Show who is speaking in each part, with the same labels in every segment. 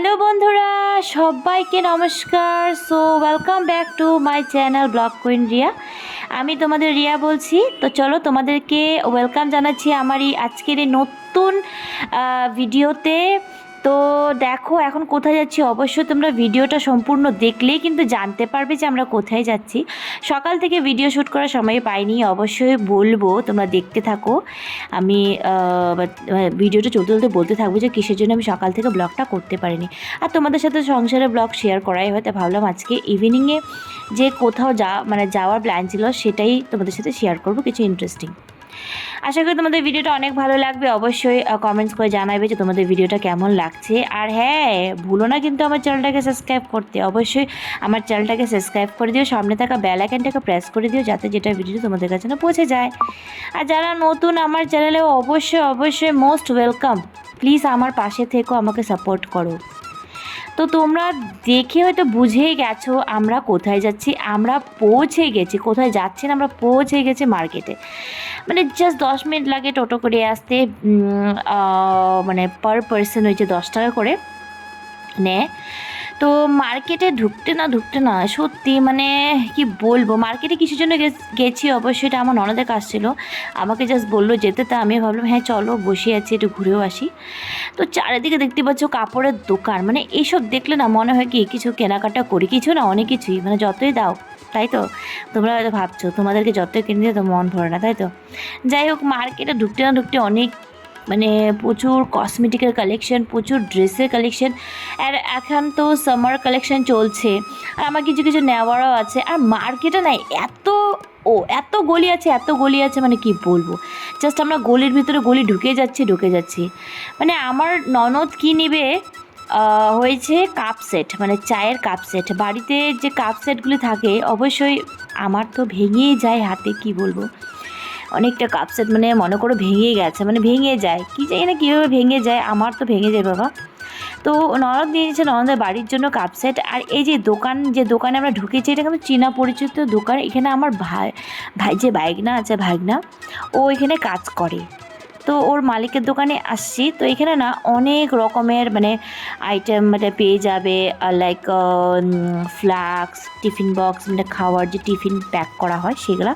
Speaker 1: Hello বন্ধুরা, সবাইকে নমস্কার। So welcome back to my channel blog queen Riya আমি তোমাদের রিয়া বলছি, তো চলো তোমাদেরকে ওয়েলকাম জানাচ্ছি আমার এই আজকের এই নতুন ভিডিওতে তো দেখো এখন কোথায় যাচ্ছি? অবশ্যই তোমরা ভিডিওটা সম্পূর্ণ দেখলেই কিন্তু জানতে পারবে যে আমরা কোথায় যাচ্ছি। সকাল থেকে ভিডিও শ্যুট করার সময় পাইনি অবশ্যই বলব তোমরা দেখতে থাকো। আমি আহ, ভিডিওটা চলতে চলতে বলতে থাকব যে কিসের জন্য আমি সকাল থেকে ব্লগটা করতে পারিনি। আর তোমাদের সাথে সংসারের ব্লগ শেয়ার করাই হয় তাই ভাবলাম আজকে ইভিনিংয়ে যে কোথাও যা মানে যাওয়ার প্ল্যান ছিল সেটাই তোমাদের সাথে শেয়ার করব কিছু ইন্টারেস্টিং আশা করি তোমাদের ভিডিওটা অনেক ভালো লাগবে। অবশ্যই কমেন্টস করে জানাবে যে তোমাদের ভিডিওটা কেমন লাগছে। আর হ্যাঁ ভুলো না কিন্তু আমার চ্যানেলটাকে সাবস্ক্রাইব করতে। অবশ্যই আমার চ্যানেলটাকে সাবস্ক্রাইব করে দিও, সামনে থাকা বেল আইকনটাকে প্রেস করে দিও, যাতে যেটা ভিডিও তোমাদের কাছে না পৌঁছে যায়। আর যারা নতুন আমার চ্যানেলে অবশ্যই অবশ্যই মোস্ট ওয়েলকাম প্লিজ আমার পাশে থেকো, আমাকে সাপোর্ট করো। তো তোমরা দেখে হয়তো বুঝেই গেছো আমরা কোথায় যাচ্ছি, আমরা পৌঁছে গেছি, কোথায় যাচ্ছি না আমরা পৌঁছে গেছি মার্কেটে মানে জাস্ট দশ মিনিট লাগে টোটো করে আসতে মানে পার পার্সন হয়েছে দশ টাকা করে নেয়। তো মার্কেটে ঢুকতে না ঢুকতে না, সত্যি মানে কি বলব মার্কেটে কিছুর জন্য গেছি অবশ্যই এটা আমার ননদের কাজ ছিল। আমাকে জাস্ট বলল যেতে, তা আমি ভাবলাম হ্যাঁ চলো, বসে আছি, একটু ঘুরেও আসি। তো চারিদিকে দেখতে পাচ্ছ কাপড়ের দোকান মানে এইসব দেখলে না মনে হয় কি, কিছু কেনাকাটা করি, কিছু না, অনেক কিছুই মানে যতই দাও, তাই তো? তোমরা হয়তো ভাবছ, তোমাদেরকে যতই কিনে তো মন ভরে না, তাই তো? যাই হোক মার্কেটে ঢুকতে না ঢুকতে অনেক মানে প্রচুর কসমেটিকের কালেকশন প্রচুর ড্রেসের কালেকশন আর এখন তো সামার কালেকশন চলছে। আর আমার কিছু কিছু নেওয়ারও আছে। আর মার্কেটে না এত, ও, এত গলি আছে, এত গলি আছে মানে কি বলব? জাস্ট আমরা গলির ভিতরে গলি ঢুকে যাচ্ছি ঢুকে যাচ্ছি। মানে আমার ননদ কি নেবে? হয়েছে কাপ সেট মানে চায়ের কাপ সেট বাড়িতে যে কাপ সেটগুলি থাকে, অবশ্যই আমার তো ভেঙেই যায় হাতে, কি বলব? অনেকটা কাপ সেট মানে মনে করো ভেঙে গেছে মানে ভেঙে যায়। কী জানি না কীভাবে ভেঙে যায়, আমার তো ভেঙে যায় বাবা। তো ননদ নিয়েছে ননদের বাড়ির জন্য কাপ সেট আর এই যে দোকান, যে দোকানে আমরা ঢুকেছি, এটা কিন্তু চীনা পরিচিত দোকান। এখানে আমার ভাই ভাই যে বাইকনা আছে ভাইগনা ও এখানে কাজ করে। তো ওর মালিকের দোকানে আসছি। তো এখানে না অনেক রকমের মানে আইটেম মানে পেয়ে যাবে লাইক ফ্লাক্স টিফিন বক্স মানে খাওয়ার যে টিফিন প্যাক করা হয় সেগুলো।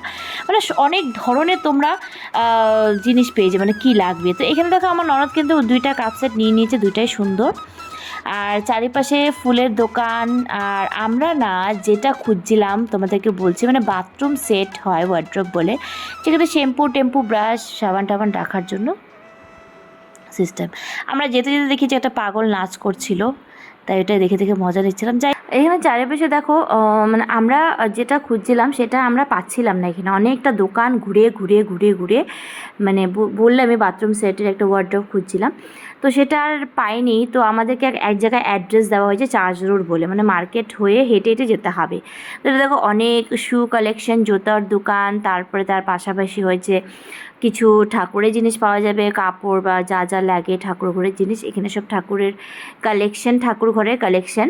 Speaker 1: মানে অনেক ধরনের তোমরা জিনিস পেয়ে যাবে মানে কী লাগবে। তো এখানে দেখো আমার ননদ কিন্তু দুইটা কাপ সেট নিয়ে নিয়েছে, দুইটাই সুন্দর। আর চারিপাশে ফুলের দোকান। আর আমরা না যেটা খুঁজছিলাম, তোমাদেরকে বলছি মানে বাথরুম সেট হয় ওয়ার্ড্রপ বলে। সেক্ষেত্রে শ্যাম্পু টেম্পু ব্রাশ সাবান টাবান রাখার জন্য সিস্টেম আমরা যেতে যেতে দেখি যে একটা পাগল নাচ করছিল, তাই এটা দেখে দেখে মজা নিচ্ছিলাম। যাই এখানে চারিপাশে দেখো মানে আমরা যেটা খুঁজছিলাম সেটা আমরা পাচ্ছিলাম না এখানে। অনেকটা দোকান ঘুরে ঘুরে ঘুরে ঘুরে মানে বললাম আমি বাথরুম সেটের একটা ওয়ার্ড্রপ খুঁজছিলাম। তো সেটা আর পাইনি। তো আমাদেরকে এক- জায়গায় অ্যাড্রেস দেওয়া হয়েছে চার্জ রোড বলে। মানে মার্কেট হয়ে হেঁটে হেঁটে যেতে হবে। তো দেখো, অনেক শু কালেকশন জুতার দোকান, তারপরে তার পাশাপাশি হয়েছে কিছু ঠাকুরের জিনিস পাওয়া যাবে, কাপড় বা যা যা লাগে ঠাকুর ঘরের জিনিস। এখানে সব ঠাকুরের কালেকশন ঠাকুর ঘরের কালেকশন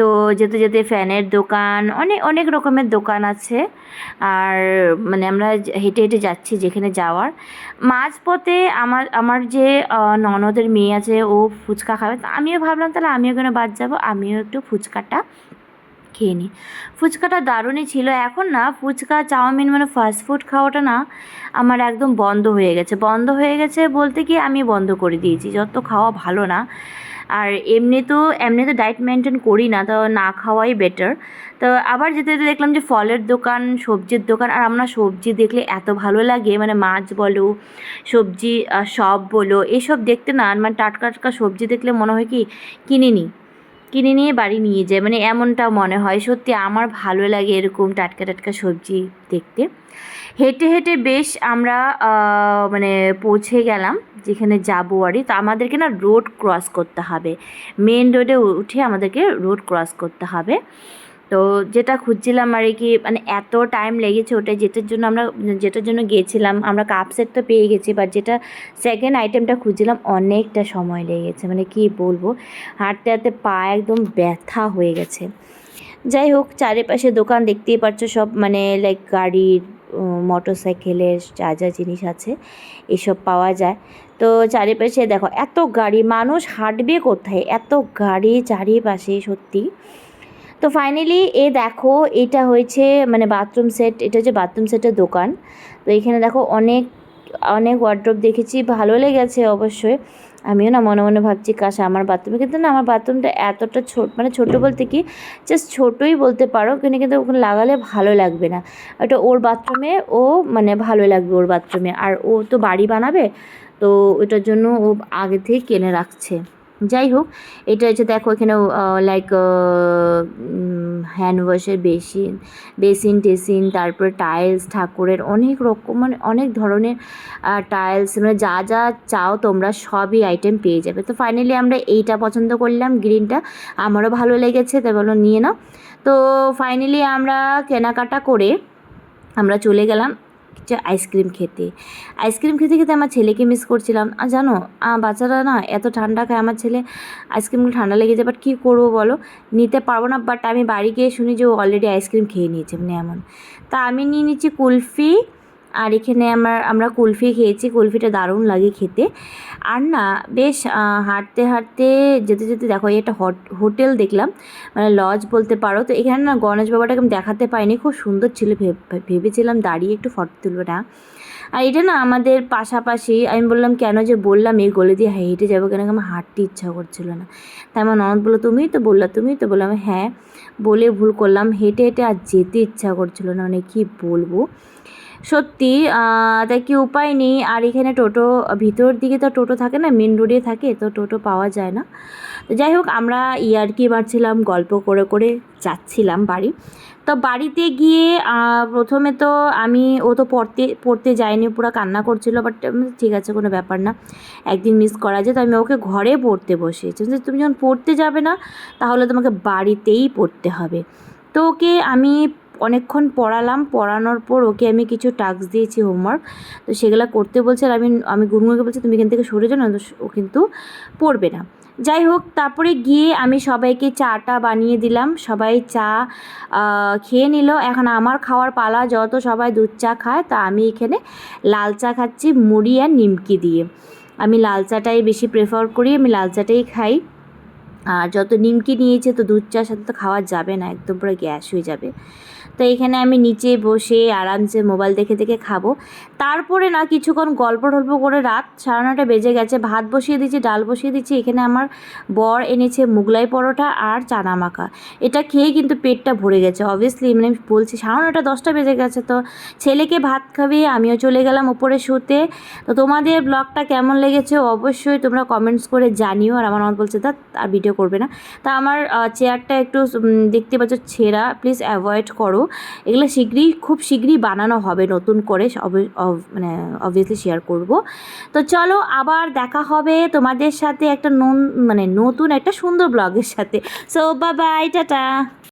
Speaker 1: তো যেতে যেতে ফ্যানের দোকান অনেক অনেক রকমের দোকান আছে। আর মানে আমরা হেঁটে হেঁটে যাচ্ছি যেখানে যাওয়ার। মাঝপথে আমার আমার যে ননদের মেয়ে আছে, ও ফুচকা খাবে। তো আমিও ভাবলাম তাহলে আমিও কেন বাদ যাব? আমিও একটু ফুচকাটা খেয়ে নিই। ফুচকাটা দারুণই ছিল। এখন না, ফুচকা, চাউমিন মানে ফাস্ট ফুড খাওয়াটা না আমার একদম বন্ধ হয়ে গেছে। বন্ধ হয়ে গেছে বলতে কি আমি বন্ধ করে দিয়েছি। যত খাওয়া ভালো না আর এমনি তো এমনি তো ডায়েট মেনটেন করি না, তো না খাওয়াই বেটার তো আবার যেতে যেতে দেখলাম যে ফলের দোকান, সবজির দোকান, আর আমরা সবজি দেখলে এত ভালো লাগে। মানে মাছ বলো, সবজি সব বলো, এসব দেখতে না মানে টাটকা টাটকা সবজি দেখলে মনে হয় কি কিনে নিই কিনে নিয়ে বাড়ি নিয়ে যায়। মানে এমনটা মনে হয়। সত্যি আমার ভালো লাগে এরকম টাটকা টাটকা সবজি দেখতে। হেঁটে হেঁটে বেশ আমরা মানে পৌঁছে গেলাম যেখানে যাব আরই তো আমাদেরকে না রোড ক্রস করতে হবে। মেন রোডে উঠে আমাদেরকে রোড ক্রস করতে হবে। তো যেটা খুঁজছিলাম আর কি মানে এত টাইম লেগেছে ওটা যেটার জন্য আমরা, যেটার জন্য গিয়েছিলাম আমরা কাপ সেট তো পেয়ে গেছি বাট যেটা সেকেন্ড আইটেমটা খুঁজছিলাম অনেকটা সময় লেগেছে মানে কি বলব, হাঁটতে হাঁটতে পা একদম ব্যথা হয়ে গেছে। যাই হোক, চারিপাশে দোকান দেখতেই পাচ্ছ সব মানে লাইক গাড়ির মোটর সাইকেলের যা যা জিনিস আছে, এসব পাওয়া যায়। তো চারিপাশে দেখো, এত গাড়ি, মানুষ হাঁটবে কোথায়? এত গাড়ি চারিপাশে সত্যি। তো ফাইনালি এ দেখো এটা হয়েছে মানে বাথরুম সেট এটা হচ্ছে বাথরুম সেটের দোকান। তো এখানে দেখো অনেক অনেক ওয়ার্ড্রপ দেখেছি ভালো লেগেছে অবশ্যই। আমিও না মনে মনে ভাবছি কাশ আমার বাথরুমে কিন্তু না আমার বাথরুমটা এতটা ছোট মানে ছোটো বলতে কি জাস্ট ছোটোই বলতে পারো কিন্তু কিন্তু ওখানে লাগালে ভালো লাগবে না। ওটা ওর বাথরুমে ও মানে ভালো লাগবে ওর বাথরুমে আর ও তো বাড়ি বানাবে তো ওটার জন্য ও আগে থেকে কিনে রাখছে। যাই হোক এটা হচ্ছে দেখো এখানে লাইক হ্যান্ড ওয়াশের বেসিন বেসিন টেসিন তারপর টাইলস ঠাকুরের অনেক রকম মানে অনেক ধরনের টাইলস মানে যা যা চাও তোমরা সবই আইটেম পেয়ে যাবে। তো ফাইনালি আমরা এইটা পছন্দ করলাম গ্রিনটা আমারও ভালো লেগেছে, তাই বলো নিয়ে নাও। তো ফাইনালি আমরা কেনাকাটা করে আমরা চলে গেলাম আইসক্রিম খেতে। আইসক্রিম খেতে খেতে আমার ছেলেকে মিস করছিলাম। আর জানো বাচ্চারা না এত ঠান্ডা খায়। আমার ছেলে আইসক্রিমগুলো ঠান্ডা লেগে যায়। বাট কী করব বলো? নিতে পারব না। বাট আমি বাড়ি গিয়ে শুনি যে ও অলরেডি আইসক্রিম খেয়ে নিয়েছে মানে এমন। তা আমি নিয়ে নিচ্ছি কুলফি। আর এখানে আমার, আমরা কুলফি খেয়েছি। কুলফিটা দারুণ লাগে খেতে। আর না, বেশ হাঁটতে হাঁটতে যেতে যেতে দেখো একটা হট, হোটেল দেখলাম মানে লজ বলতে পারো। তো এখানে না গণেশ বাবাটাকে আমি দেখাতে পাইনি, খুব সুন্দর ছিল ভেব- ভেবেছিলাম দাঁড়িয়ে একটু ফটো তুলবো না আর এটা না আমাদের পাশাপাশি, আমি বললাম, কেন যে বললাম, এই গলে দিয়ে হ্যাঁ হেঁটে যাব কেন? আমার হাঁটতে ইচ্ছা করছিল না। তাই আমার ননদ বলল তুমি তো বললা তুমি তো বললাম হ্যাঁ বলে ভুল করলাম, হেঁটে হেঁটে আর যেতে ইচ্ছা করছিল না। মানে কী বলব? সত্যি তাই কি উপায় নেই। আর এখানে টোটো, ভিতর দিকে তো টোটো থাকে না মেন রোডে থাকে, তো টোটো পাওয়া যায় না। তো যাই হোক, আমরা ইয়ার্কি মারছিলাম গল্প করে করে যাচ্ছিলাম বাড়ি। তো বাড়িতে গিয়ে প্রথমে তো আমি, ও তো পড়তে পড়তে যায়নি পুরো কান্না করছিল বাট ঠিক আছে, কোনো ব্যাপার না। একদিন মিস করা যায়, তো আমি ওকে ঘরে পড়তে বসিয়েছি। তুমি যখন পড়তে যাবে না, তাহলে তোমাকে বাড়িতেই পড়তে হবে। তো ওকে আমি অনেকক্ষণ পড়ালাম, পড়ানোর পর ওকে আমি কিছু টাস্ক দিয়েছি, হোমওয়ার্ক। তো সেগুলো করতে বলছে আর আমি আমি গুনগুনকে বলছি, তুমি এখান থেকে সরে যাও না ও কিন্তু পড়বে না। যাই হোক, তারপরে গিয়ে আমি সবাইকে চাটা বানিয়ে দিলাম। সবাই চা খেয়ে নিল। এখন আমার খাওয়ার পালা, যত সবাই দুধ চা খায়, তা আমি এখানে লাল চা খাচ্ছি, মুড়ি আর নিমকি দিয়ে। আমি লাল চাটাই বেশি প্রেফার করি, আমি লাল চাটাই খাই। আর যত নিমকি নিয়েছে, তো দুধ চার সাথে তো খাওয়া যাবে না, একদম পুরো গ্যাস হয়ে যাবে। তো এখানে আমি নিচে বসে আরামসে মোবাইল দেখে দেখে খাব। তারপরে না কিছুক্ষণ গল্প টল্প করে রাত সাড়ে নটা বেজে গেছে। ভাত বসিয়ে দিচ্ছি ডাল বসিয়ে দিচ্ছি এখানে আমার বর এনেছে মুগলাই পরোটা আর চানা মাখা। এটা খেয়ে কিন্তু পেটটা ভরে গেছে। অবভিয়াসলি মানে বলছি সাড়ে নটা দশটা বেজে গেছে তো। ছেলেকে ভাত খাবিয়ে আমিও চলে গেলাম উপরে শুতে। তো তোমাদের ব্লগটা কেমন লেগেছে অবশ্যই তোমরা কমেন্টস করে জানিও। আর আমার মত বলছে তা আর ভিডিও করবে না। তা আমার চেয়ারটা একটু দেখতে পাচ্ছ ছেঁড়া। প্লিজ অ্যাভয়েড করো। এগুলো শীঘ্রই খুব শীঘ্রই বানানো হবে নতুন করে মানে অবভিয়াসলি শেয়ার করব। তো চলো, আবার দেখা হবে তোমাদের সাথে একটা নন মানে নতুন একটা সুন্দর ব্লগের সাথে। সো বা বাই টাটা।